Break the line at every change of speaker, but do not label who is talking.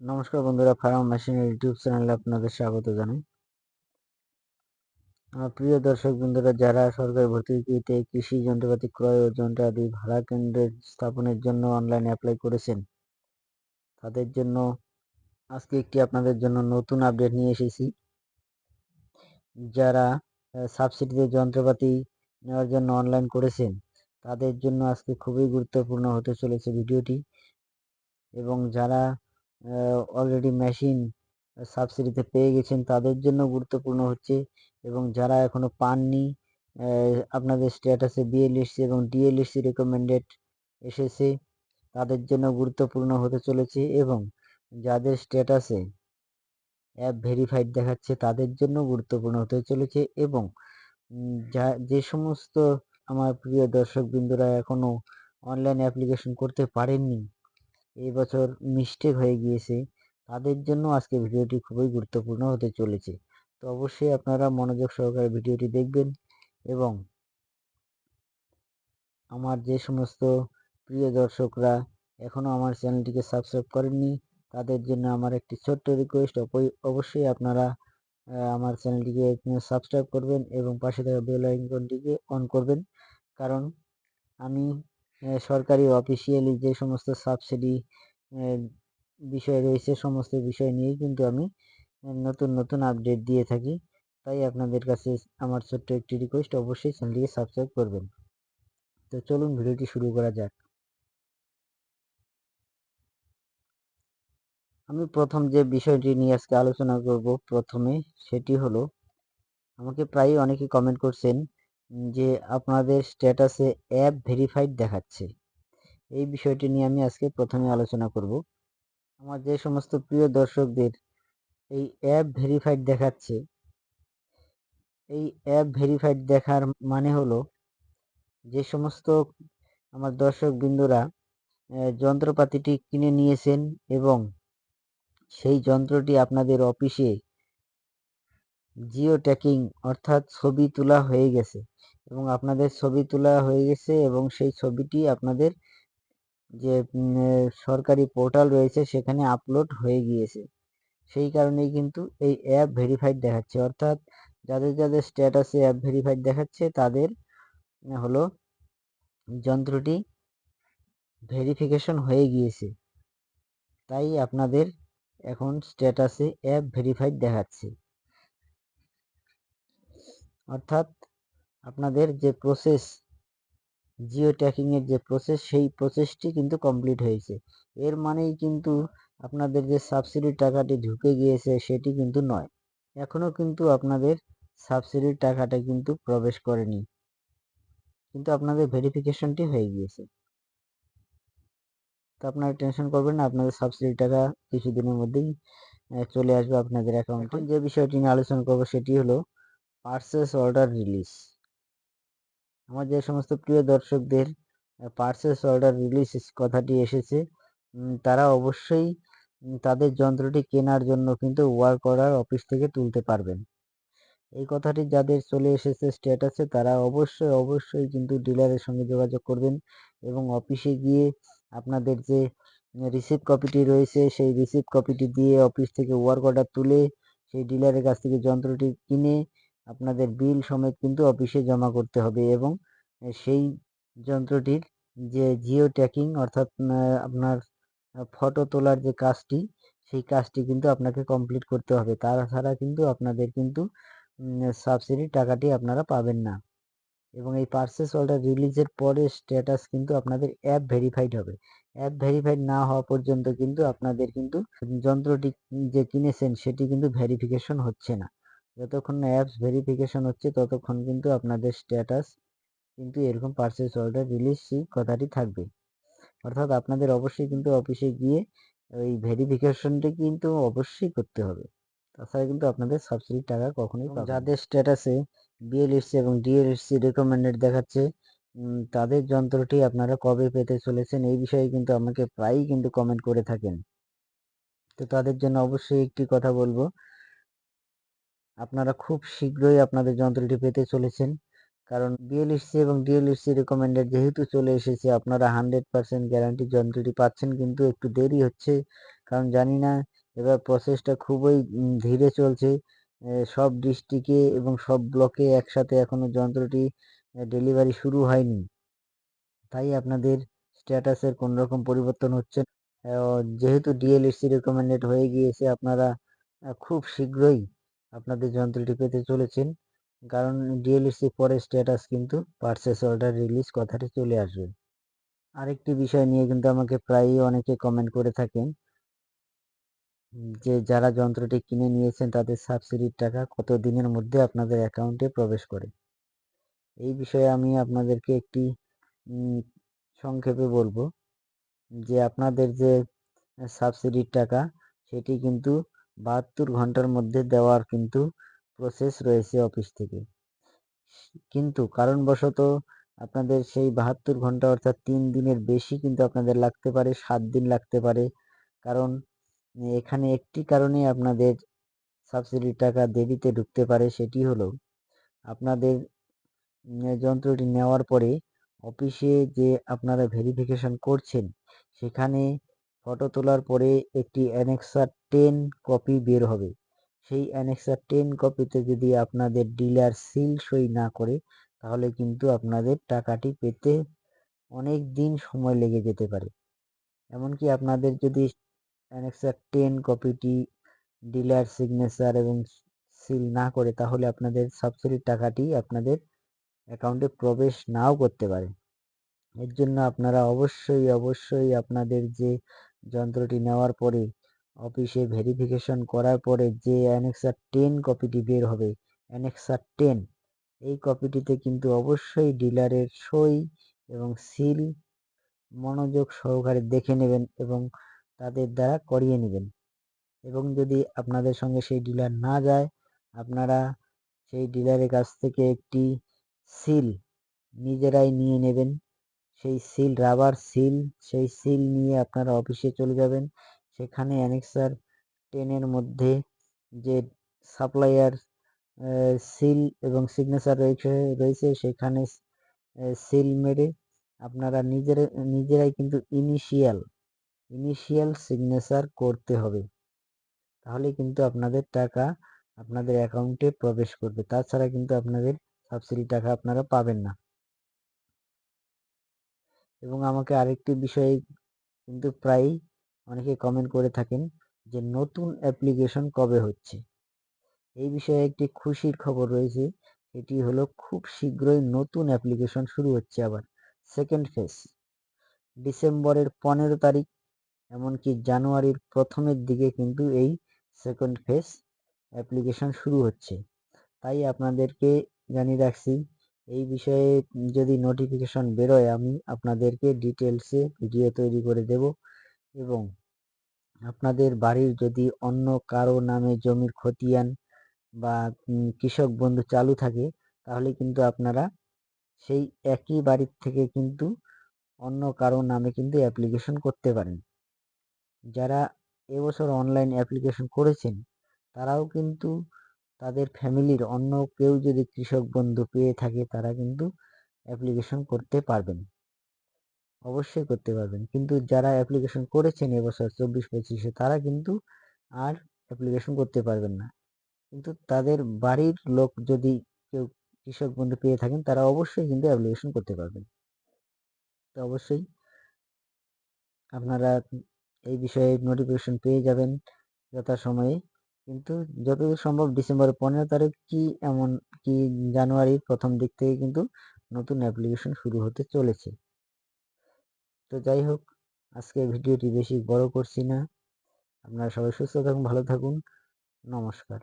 নমস্কার বন্ধুরা, farm machine YouTube চ্যানেলে আপনাদের স্বাগত জানাই। আমার প্রিয় দর্শক বন্ধুরা, যারা সরকারি ভর্তুকিতে কৃষি যন্ত্রপাতি ক্রয় ও যন্ত্র আদি ভাড়া কেন্দ্রের স্থাপনের জন্য অনলাইনে অ্যাপ্লাই করেছেন, তাদের জন্য আজকে একটি আপনাদের জন্য নতুন আপডেট নিয়ে এসেছি। যারা সাবসিডিতে যন্ত্রপাতি নেওয়ার জন্য অনলাইন করেছেন, তাদের জন্য আজকে খুবই গুরুত্বপূর্ণ হতে চলেছে ভিডিওটি। এবং যারা অলরেডি মেশিন সাবসিডিতে পেয়ে গেছেন, তাদের জন্য গুরুত্বপূর্ণ হচ্ছে এবং যারা এখনও পাননি আপনাদের স্ট্যাটাসে বিএলএসসি এবং ডিএলএসসি রেকমেন্ডেড এসেছে, তাদের জন্য গুরুত্বপূর্ণ হতে চলেছে এবং যাদের স্ট্যাটাসে অ্যাপ ভেরিফাইড দেখাচ্ছে, তাদের জন্য গুরুত্বপূর্ণ হতে চলেছে এবং যা, যে সমস্ত আমার প্রিয় দর্শক বিন্দুরা এখনও অনলাইন অ্যাপ্লিকেশন করতে পারেননি এই বছর মিস্টেক হয়ে গিয়েছে। তাদের জন্য আজকে ভিডিওটি খুবই গুরুত্বপূর্ণ হতে চলেছে। তো অবশ্যই আপনারা মনোযোগ সহকারে ভিডিওটি দেখবেন এবং আমার যে সমস্ত প্রিয় দর্শকরা এখনও আমার চ্যানেলটিকে সাবস্ক্রাইব করেননি, তাদের জন্য আমার একটি ছোট্ট রিকোয়েস্ট অবশ্যই আপনারা আমার চ্যানেলটিকে সাবস্ক্রাইব করবেন এবং পাশে থাকা বেল আইকনটিকে অন করবেন। কারণ আমি সরকারি অফিসিয়ালি যে সমস্ত সাবসিডি বিষয় রয়েছে, সমস্ত বিষয় নিয়েই কিন্তু আমি নতুন নতুন আপডেট দিয়ে থাকি। তাই আপনাদের কাছে আমার ছোট্ট একটি রিকোয়েস্ট অবশ্যই চ্যানেলটিকে সাবস্ক্রাইব করবেন। তো চলুন ভিডিওটি শুরু করা যাক। আমি প্রথম যে বিষয়টি নিয়ে আজকে আলোচনা করব প্রথমে, সেটি হলো, আমাকে প্রায় অনেকে কমেন্ট করছেন যে আপনাদের স্ট্যাটাসে অ্যাপ ভেরিফাইড দেখাচ্ছে। এই বিষয়টি নিয়ে আমি আজকে প্রথমে আলোচনা করব। আমার যে সমস্ত প্রিয় দর্শকদের এই অ্যাপ ভেরিফাইড দেখাচ্ছে, এই অ্যাপ ভেরিফাইড দেখার মানে হলো যে সমস্ত আমার দর্শক বিন্দুরা যন্ত্রপাতিটি কিনে নিয়েছেন এবং সেই যন্ত্রটি আপনাদের অফিসে জিও ট্যাকিং অর্থাৎ ছবি তোলা হয়ে গেছে। এবং আপনাদের ছবি তোলা হয়ে গেছে এবং সেই ছবিটি আপনাদের যে সরকারি পোর্টাল রয়েছে সেখানে আপলোড হয়ে গিয়েছে। সেই কারণেই কিন্তু এই অ্যাপ ভেরিফাইড দেখাচ্ছে। অর্থাৎ যাদের যাদের স্ট্যাটাসে অ্যাপ ভেরিফাইড দেখাচ্ছে, তাদের হলো যন্ত্রটি ভেরিফিকেশন হয়ে গিয়েছে। তাই আপনাদের এখন স্ট্যাটাসে অ্যাপ ভেরিফাইড দেখাচ্ছে। অর্থাৎ আপনাদের যে প্রসেস জিও ট্যাকিংয়ের যে প্রসেস সেই প্রসেসটি কিন্তু কমপ্লিট হয়েছে। এর মানেই কিন্তু আপনাদের যে সাবসিডির টাকাটি ঢুকে গিয়েছে, সেটি কিন্তু নয়। এখনও কিন্তু আপনাদের সাবসিডির টাকাটা কিন্তু প্রবেশ করেনি। কিন্তু আপনাদের ভেরিফিকেশনটি হয়ে গিয়েছে। তো আপনারা টেনশন করবেন না, আপনাদের সাবসিডির টাকা কিছুদিনের মধ্যেই চলে আসবে আপনাদের অ্যাকাউন্টে যে বিষয়টি নিয়ে আলোচনা করব, সেটি হলো পার্সেস অর্ডার রিলিজ আমার যে সমস্ত প্রিয় দর্শকদের পার্সেস অর্ডার রিলিজ কথাটি এসেছে তারা অবশ্যই তাদের যন্ত্রটি কেনার জন্য কিন্তু ওয়ার্ক অর্ডার অফিস থেকে তুলতে পারবেন। এই কথাটি যাদের চলে এসেছে স্ট্যাটাসে তারা অবশ্যই অবশ্যই কিন্তু ডিলারের সঙ্গে যোগাযোগ করবেন এবং অফিসে গিয়ে আপনাদের যে রিসিপ্ট কপিটি রয়েছে, সেই রিসিপ্ট কপিটি দিয়ে অফিস থেকে ওয়ার্ক অর্ডার তুলে, সেই ডিলারের কাছ থেকে যন্ত্রটি কিনে আপনাদের বিল সমেত কিন্তু অফিসে জমা করতে হবে এবং সেই যন্ত্রটির যে জিও ট্যাকিং অর্থাৎ আপনার ফটো তোলার যে কাজটি, সেই কাজটি কিন্তু আপনাকে কমপ্লিট করতে হবে। তাছাড়া কিন্তু আপনাদের কিন্তু সাবসিডির টাকাটি আপনারা পাবেন না। এবং এই পার্সেস অর্ডার রিলিজের পরে স্ট্যাটাস কিন্তু আপনাদের অ্যাপ ভেরিফাইড হবে। অ্যাপ ভেরিফাইড না হওয়া পর্যন্ত কিন্তু আপনাদের কিন্তু যন্ত্রটি যে কিনেছেন, সেটি কিন্তু ভেরিফিকেশন হচ্ছে না। যতক্ষণ না অ্যাপস ভেরিফিকেশন হচ্ছে ততক্ষণ কিন্তু আপনাদের স্ট্যাটাস কিন্তু এরকম পার্সেস অর্ডার রিলিজ কথাটি থাকবে। অর্থাৎ আপনাদের অবশ্যই কিন্তু অফিসে গিয়ে ওই ভেরিফিকেশনটি কিন্তু অবশ্যই করতে হবে। তাছাড়া কিন্তু আপনাদের সাবসিডির টাকা কখনোই যাদের স্ট্যাটাসে বিএলএসসি এবং ডিএলএসসি রেকমেন্ডেড দেখাচ্ছে তাদের যন্ত্রটি আপনারা কবে পেতে চলেছেন এই বিষয়ে কিন্তু আমাকে প্রায়ই কিন্তু কমেন্ট করে থাকেন। তো তাদের জন্য অবশ্যই একটি কথা বলব আপনারা খুব শীঘ্রই আপনাদের যন্ত্রটি পেতে চলেছেন। কারণ বিএলএসসি এবং ডিএলএসসি রেকমেন্ডেড যেহেতু চলে এসেছে, আপনারা হান্ড্রেড পার্সেন্ট গ্যারান্টি যন্ত্রটি পাচ্ছেন, কিন্তু একটু দেরি হচ্ছে। কারণ জানি না, এবার প্রসেসটা খুবই ধীরে চলছে। সব ডিস্ট্রিক্টে এবং সব ব্লকে একসাথে এখনও যন্ত্রটি ডেলিভারি শুরু হয়নি। তাই আপনাদের স্ট্যাটাসের কোনো রকম পরিবর্তন হচ্ছে যেহেতু ডিএলএসসি রেকমেন্ডেড হয়ে গিয়েছে, আপনারা খুব শীঘ্রই আপনাদের যন্ত্রটি পেতে চলেছেন। কারণ ডিএলএসসি পরে স্ট্যাটাস কিন্তু পার্সেস অর্ডার রিলিজ কথাটি চলে আসবে। আরেকটি বিষয় নিয়ে কিন্তু আমাকে প্রায়ই অনেকে কমেন্ট করে থাকেন, যে যারা যন্ত্রটি কিনে নিয়েছেন তাদের সাবসিডির টাকা কত দিনের মধ্যে আপনাদের অ্যাকাউন্টে প্রবেশ করে। এই বিষয়ে আমি আপনাদেরকে একটি সংক্ষেপে বলব যে আপনাদের যে সাবসিডির টাকা সেটি কিন্তু বাহাত্তর ঘণ্টার মধ্যে দেওয়ার কিন্তু প্রসেস রয়েছে অফিস থেকে। কিন্তু কারণবশত আপনাদের সেই বাহাত্তর ঘণ্টা অর্থাৎ তিন দিনের বেশি কিন্তু আপনাদের লাগতে পারে, সাত দিন লাগতে পারে। কারণ এখানে একটি কারণে আপনাদের সাবসিডির টাকা দেরিতে ঢুকতে পারে সেটি হলো, আপনাদের যন্ত্রটি নেওয়ার পরে অফিসে যে আপনারা ভেরিফিকেশন করছেন, সেখানে ফটো তোলার পরে একটি অ্যানেক্সার টেন কপি বের হবে। সেই অ্যানেক্সার টেন কপিতে যদি আপনাদের ডিলার সিল সই না করে, তাহলে কিন্তু আপনাদের টাকাটি পেতে অনেক দিন সময় লেগে যেতে পারে। এমনকি আপনাদের যদি অ্যানেক্সার টেন কপিটি ডিলার সিগনেচার এবং সিল না করে, তাহলে আপনাদের সাবসিডির টাকাটি আপনাদের অ্যাকাউন্টে প্রবেশ নাও করতে পারে। এর জন্য আপনারা অবশ্যই অবশ্যই আপনাদের যে যন্ত্রটি নেওয়ার পরে অফিসে ভেরিফিকেশন করার পরে যে অ্যানেক্সার টেন কপিটি বের হবে অ্যানেক্সার টেন এই কপিটিতে কিন্তু অবশ্যই ডিলারের সই এবং সিল মনোযোগ সহকারে দেখে নেবেন এবং তাদের দ্বারা করিয়ে নেবেন। এবং যদি আপনাদের সঙ্গে সেই ডিলার না যায়, আপনারা সেই ডিলারের কাছ থেকে একটি সিল নিজেরাই নিয়ে নেবেন। সেই সিল, রাবার সিল, সেই সিল নিয়ে আপনারা অফিসে চলে যাবেন। সেখানে অ্যানেক্সার টেনের মধ্যে যে সাপ্লায়ার সিল এবং সিগনেচার রয়েছে রয়েছে, সেখানে সিল মেরে আপনারা নিজের, নিজেরাই কিন্তু ইনিশিয়াল ইনিশিয়াল সিগনেচার করতে হবে। তাহলে কিন্তু আপনাদের টাকা আপনাদের অ্যাকাউন্টে প্রবেশ করবে। তাছাড়া কিন্তু আপনাদের সাবসিডি টাকা আপনারা পাবেন না। এবং আমাকে আরেকটি বিষয়ে কিন্তু প্রায়ই অনেকে কমেন্ট করে থাকেন যে নতুন অ্যাপ্লিকেশন কবে হচ্ছে? এই বিষয়ে একটি খুশির খবর রয়েছে এটি হলো খুব শীঘ্রই নতুন অ্যাপ্লিকেশন শুরু হচ্ছে আবার সেকেন্ড ফেজ ডিসেম্বরের পনেরো তারিখ, এমনকি জানুয়ারির প্রথমের দিকে কিন্তু এই সেকেন্ড ফেজ অ্যাপ্লিকেশন শুরু হচ্ছে। তাই আপনাদেরকে জানিয়ে রাখছি এই বিষয়ে যদি নোটিফিকেশন বেরোয়, আমি আপনাদেরকে ডিটেলসে ভিডিও তৈরি করে দেব এবং আপনাদের বাড়ির যদি অন্য কারও নামে জমির খতিয়ান বা কৃষক বন্ধু চালু থাকে, তাহলে কিন্তু আপনারা সেই একই বাড়ির থেকে কিন্তু অন্য কারও নামে কিন্তু অ্যাপ্লিকেশন করতে পারেন। যারা এবছর অনলাইন অ্যাপ্লিকেশন করেছেন, তারাও কিন্তু তাদের ফ্যামিলির অন্য কেউ যদি কৃষক বন্ধু পেয়ে থাকে, তারা কিন্তু অ্যাপ্লিকেশন করতে পারবেন। অবশ্যই করতে পারবেন। কিন্তু যারা অ্যাপ্লিকেশন করেছেন এবছর চব্বিশ পঁচিশে, তারা কিন্তু আর অ্যাপ্লিকেশন করতে পারবেন না। কিন্তু তাদের বাড়ির লোক যদি কেউ কৃষক বন্ধু পেয়ে থাকেন, তারা অবশ্যই কিন্তু অ্যাপ্লিকেশন করতে পারবেন। তো অবশ্যই আপনারা এই বিষয়ে নোটিফিকেশন পেয়ে যাবেন যথাসময়ে। কিন্তু যতদূর সম্ভব ডিসেম্বরের পনেরো তারিখ কি এমন কি জানুয়ারির প্রথম দিক থেকে কিন্তু নতুন অ্যাপ্লিকেশন শুরু হতে চলেছে। তো যাই হোক আজকে ভিডিওটি বেশি বড় করছি না। আপনারা সবাই সুস্থ থাকুন, ভালো থাকুন। নমস্কার।